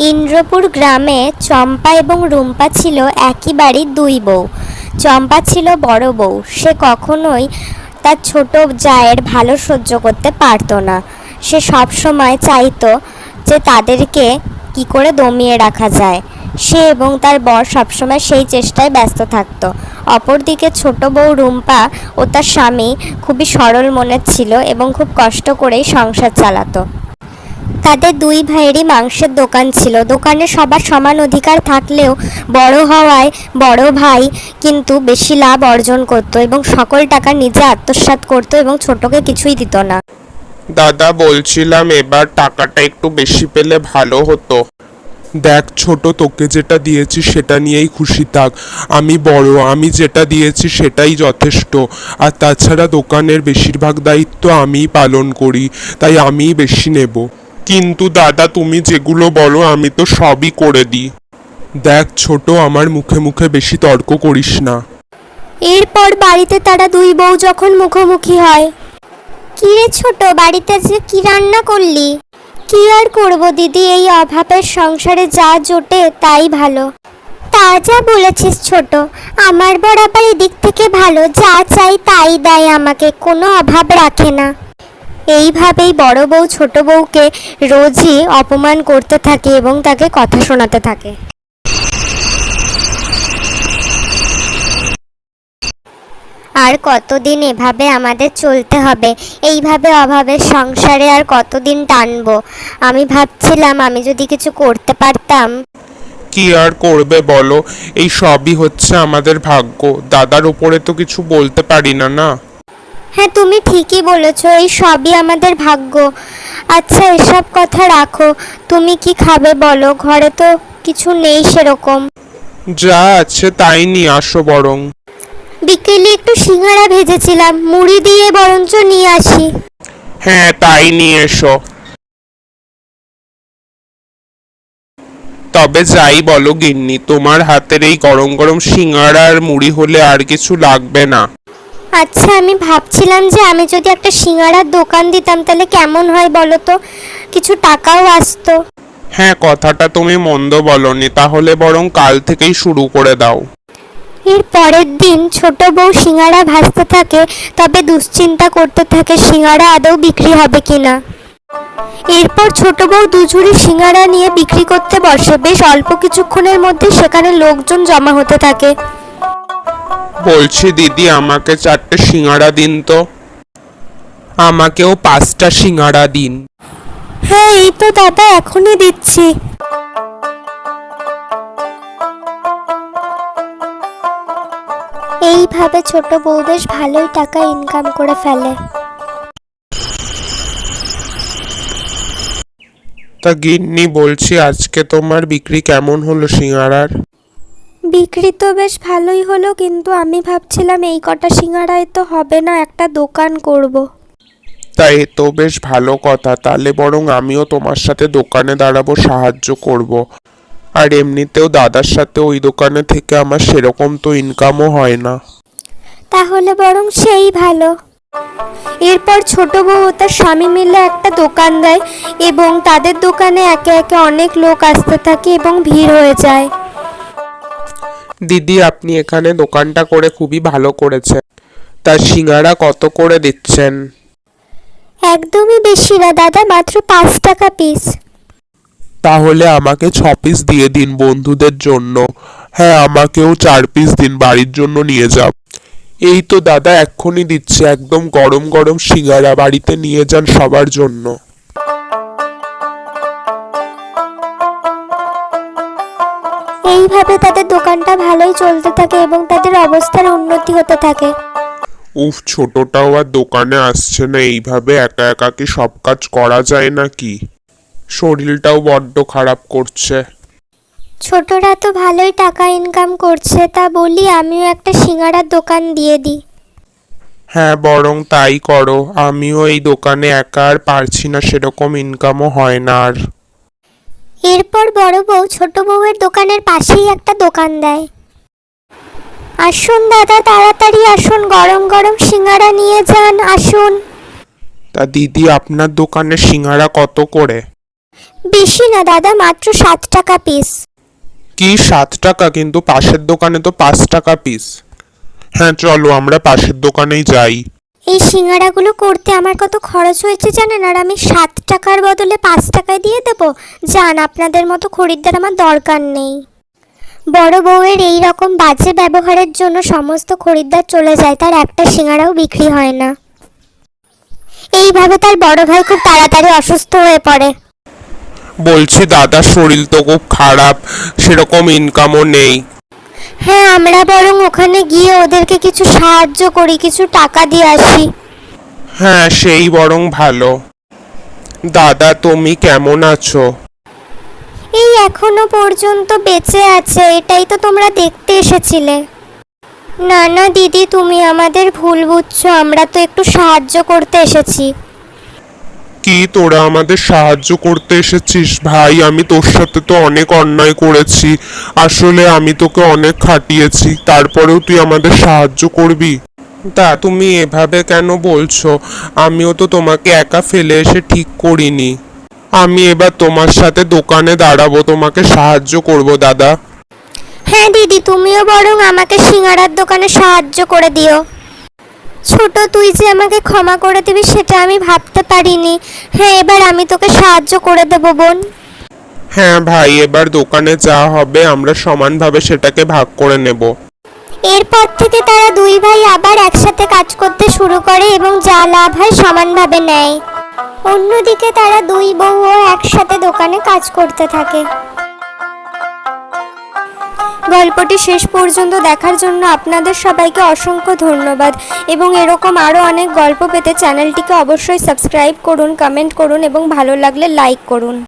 ইন্দ্রপুর গ্রামে চম্পা এবং রুম্পা ছিল একই বাড়ির দুই বউ। চম্পা ছিল বড় বউ। সে কখনোই তার ছোট জায়ের ভালো সহ্য করতে পারতো না। সে সব সময় চাইতো যে তাদেরকে কি করে দমিয়ে রাখা যায়। সে এবং তার বর সবসময় সেই চেষ্টায় ব্যস্ত থাকতো। অপরদিকে ছোট বউ রুম্পা ও তার স্বামী খুবই সরল মনের ছিল এবং খুব কষ্ট করেই সংসার চালাতো। তাদের দুই ভাইয়েরই মাংসের দোকান ছিল। দোকানে সবার সমান অধিকার থাকলেও বড় হওয়ায় বড় ভাই কিন্তু বেশি লাভ অর্জন করত এবং সকল টাকা নিজে আত্মসাৎ করত এবং ছোটকে কিছুই দিত না। দাদা বলছিলাম এবার টাকাটা একটু বেশি পেলে ভালো হতো। দেখ ছোট তোকে যেটা দিয়েছি সেটা নিয়েই খুশি থাক। আমি বড় আমি যেটা দিয়েছি সেটাই যথেষ্ট। আর তাছাড়া দোকানের বেশিরভাগ দায়িত্ব আমিই পালন করি তাই আমিই বেশি নেব। কিন্তু দাদা, তুমি যেগুলো বলো, আমি তো সবই করে দিই। দেখ ছোট, আমার মুখে মুখে বেশি তর্ক করিস না। এরপর বাড়িতে তারা দুই বউ যখন মুখোমুখি হয়। কি রে ছোট, বাড়িতে যে কি রান্না করলি? কি আর করব দিদি, এই অভাবের সংসারে যা জোটে তাই ভালো। তা যা বলেছিস ছোট, আমার বর আবার এদিক থেকে ভালো, যা চাই তাই দেয় আমাকে, কোনো অভাব রাখে না। এইভাবেই বড় বউ, ছোট বউকে রোজই অপমান করতে থাকে এবং তাকে কথা শোনাতে থাকে। আর কতদিন এভাবে আমাদের চলতে হবে? এইভাবে অভাবের সংসারে আর কতদিন টানবো? আমি ভাবছিলাম আমি যদি কিছু করতে পারতাম। কি আর করবে বলো? এই সবই হচ্ছে আমাদের ভাগ্য। দাদার উপরে তো কিছু বলতে পারি না না? হ্যাঁ তুমি ঠিকই বলেছ এই সবই আমাদের ভাগ্য। আচ্ছা এসব কথা রাখো। তুমি কি খাবে বলো? ঘরে তো কিছু নেই সেরকম। যা আছে তাই নিয়ে আসো বরং। বিকেলে একটু সিঙ্গারা ভেজেছিলাম মুড়ি দিয়ে বরঞ্চ নিয়ে আসি। হ্যাঁ তাই নিয়ে এসো। তবে যাই বলো গিন্নি তোমার হাতের এই গরম গরম সিঙ্গারা আর মুড়ি হলে আর কিছু লাগবে না। আচ্ছা আমি ভাবছিলাম যে আমি যদি একটা সিঙ্গারার দোকান দিতাম তাহলে কেমন হয় বলো তো? কিছু টাকাও আসতো। হ্যাঁ কথাটা তুমি মন্দ বলনি তাহলে বরং কাল থেকেই শুরু করে দাও। এর পরের দিন ছোট বউ সিঙ্গারা ভাজতে থাকে তবে দুশ্চিন্তা করতে থাকে সিঙ্গারা আদৌ বিক্রি হবে কিনা। এরপর ছোট বউ দুঝুরি সিঙ্গারা নিয়ে বিক্রি করতে বসে। বেশ অল্প কিছুক্ষণের মধ্যে সেখানে লোকজন জমা হতে থাকে। বলছি দিদি আমাকে চারটে সিঙ্গারা দিন তো। আমাকেও পাঁচটা সিঙ্গারা দিন। হ্যাঁ এই তো দাদা এখনই দিচ্ছি। এইভাবে ছোট বউ বেশ ভালোই টাকা ইনকাম করে ফেলে। তা গিন্নি বলছি আজকে তোমার বিক্রি কেমন হলো সিঙ্গারার বিক্রি তো বেশ ভালোই হলো কিন্তু আমি ভাবছিলাম এই কটা সিঙ্গারায় তো হবে না একটা দোকান করব। তাই তো বেশ ভালো কথা তাহলে বরং আমিও তোমার সাথে দোকানে দাঁড়াবো সাহায্য করব। আর এমনিতেও দাদার সাথে ওই দোকানে থেকে আমার সেরকম তো ইনকামও হয় না তাহলে বরং সেই ভালো এরপর ছোট বউ ও তার স্বামী মিলে একটা দোকান দেয় এবং তাদের দোকানে একে একে অনেক লোক আসতে থাকে এবং ভিড় হয়ে যায় দিদি আপনি এখানে দোকানটা করে খুবই ভালো করেছেন। তার সিঙ্গারা কত করে দিচ্ছেন? একদমই বেশি না দাদা মাত্র পাঁচ টাকা পিস তাহলে আমাকে ছ পিস দিয়ে দিন বন্ধুদের জন্য। হ্যাঁ আমাকেও চার পিস দিন বাড়ির জন্য নিয়ে যাও। এই তো দাদা এক্ষুনি দিচ্ছে। একদম গরম গরম সিঙ্গারা বাড়িতে নিয়ে যান সবার জন্য। এইভাবে তাদের দোকানটা ভালোই চলতে থাকে এবং তাদের অবস্থার উন্নতি হতে থাকে। উফ ছোটটাও আর দোকানে আসছে না এইভাবে একা একা কি সব কাজ করা যায় নাকি? শরীরটাও বড্ড খারাপ করছে। ছোটরা তো ভালোই টাকা ইনকাম করছে তা বলি আমিও একটা সিঙ্গারার দোকান দিয়ে দিই। হ্যাঁ বরং তাই করো আমিও এই দোকানে একা আর পারছি না সেরকম ইনকামও হয় না আর। এরপর বড় বউ ছোট বউয়ের দোকানের পাশেই একটা দোকান দেয়। আসুন দাদা তাড়াতাড়ি আসুন গরম গরম সিঙ্গারা নিয়ে যান আসুন। তা দিদি আপনার দোকানে সিঙ্গারা কত করে? বেশি না দাদা মাত্র সাত টাকা পিস কি সাত টাকা? কিন্তু পাশের দোকানে তো পাঁচ টাকা পিস হ্যাঁ চলো আমরা পাশের দোকানেই যাই। এই সিঙ্গাড়াগুলো করতে আমার কত খরচ হয়েছে জানেন? আর আমি সাত টাকার বদলে পাঁচ টাকায় দিয়ে দেব? যান আপনাদের মতো খরিদ্দার আমার দরকার নেই। বড় বউয়ের এই রকম বাজে ব্যবহারের জন্য সমস্ত খরিদ্দার চলে যায়, তার একটা সিঙ্গাড়াও বিক্রি হয় না। এইভাবে তার বড় ভাই খুব তাড়াতাড়ি অসুস্থ হয়ে পড়ে। বলছি, দাদার শরীর তো খুব খারাপ, সেরকম ইনকামও নেই। হ্যাঁ আমরা বরং ওখানে গিয়ে ওদেরকে কিছু সাহায্য করি কিছু টাকা দিয়ে আসি। হ্যাঁ সেই বরং ভালো। দাদা তুমি কেমন আছো? এই এখনও পর্যন্ত বেঁচে আছে এটাই তো তোমরা দেখতে এসেছিলে। না না দিদি তুমি আমাদের ভুল বুঝছ আমরা তো একটু সাহায্য করতে এসেছি। কি তোরা আমাদের সাহায্য করতে এসেছিস? ভাই, আমি তোর সাথে তো অনেক অন্যায় করেছি। আসলে আমি তোকে অনেক খাটিয়েছি। তারপরেও তুই আমাদের সাহায্য করবি? তা তুমি এভাবে কেন বলছো? আমিও তো তোমাকে একা ফেলে এসে ঠিক করিনি। আমি এবার তোমার সাথে দোকানে দাঁড়াবো, তোমাকে সাহায্য করব, দাদা। হ্যাঁ দিদি, তুমিও বরং আমাকে সিঙ্গারার দোকানে সাহায্য করে দিও। ছোট তুই যে আমাকে ক্ষমা করে দিবি সেটা আমি ভাবতে পারিনি। হ্যাঁ এবার আমি তোকে সাহায্য করে দেবো বোন। হ্যাঁ ভাই এবার দোকানে যা হবে আমরা সমানভাবে সেটাকে ভাগ করে নেব। এরপর থেকে তারা দুই ভাই আবার একসাথে কাজ করতে শুরু করে এবং যা লাভ হয় সমানভাবে নেয়। অন্যদিকে তারা দুই বউও একসাথে দোকানে কাজ করতে থাকে। গল্পটি শেষ পর্যন্ত দেখার জন্য আপনাদের সবাইকে অসংখ্য ধন্যবাদ। এবং এরকম আরও অনেক গল্প পেতে চ্যানেলটিকে অবশ্যই সাবস্ক্রাইব করুন, কমেন্ট করুন এবং ভালো লাগলে লাইক করুন।